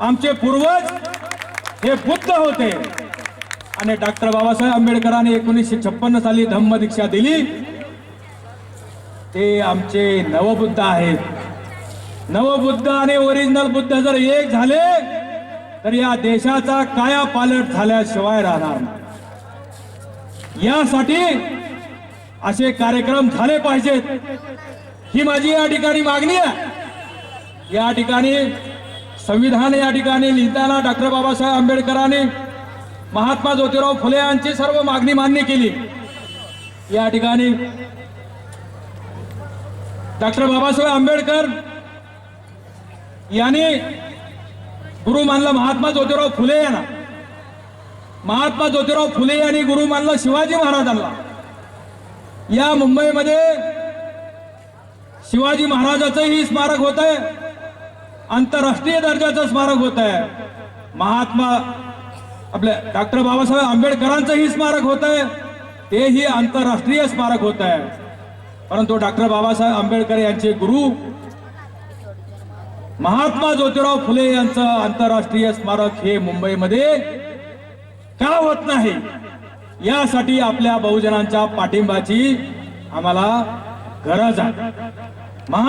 आमचे पूर्वज हे बुद्ध होते. आणि डॉक्टर बाबासाहेब आंबेडकरांनी एकोणीसशे छप्पन्न साली धम्म दीक्षा दिली. ते आमचे नवबुद्ध आहेत. नवबुद्ध आणि ओरिजिनल बुद्ध जर एक झाले तर या देशाचा काया पालट झाल्याशिवाय राहणार नाही. यासाठी असे कार्यक्रम झाले पाहिजेत. ही माझी या ठिकाणी मागणी आहे. या ठिकाणी संविधान या ठिकाणी लिहिताना डॉक्टर बाबासाहेब आंबेडकरांनी महात्मा ज्योतिराव फुले यांची सर्व मागणी मान्य केली. या ठिकाणी डॉक्टर बाबासाहेब आंबेडकर यांनी गुरु मानला महात्मा ज्योतिराव फुले यांना. महात्मा ज्योतिराव फुले यांनी गुरु मानला शिवाजी महाराजांना. या मुंबईमध्ये शिवाजी महाराजाचंही स्मारक होत आंतरराष्ट्रीय दर्जाचं स्मारक होत आहे. महात्मा आपल्या डॉक्टर बाबासाहेब आंबेडकरांचंही स्मारक होत आहे. तेही आंतरराष्ट्रीय स्मारक होत आहे. परंतु डॉक्टर बाबासाहेब आंबेडकर यांचे गुरु महात्मा ज्योतिराव फुले यांचं आंतरराष्ट्रीय स्मारक हे मुंबईमध्ये का होत नाही? यासाठी आपल्या बहुजनांच्या पाठिंबाची आम्हाला गरज आहे. महा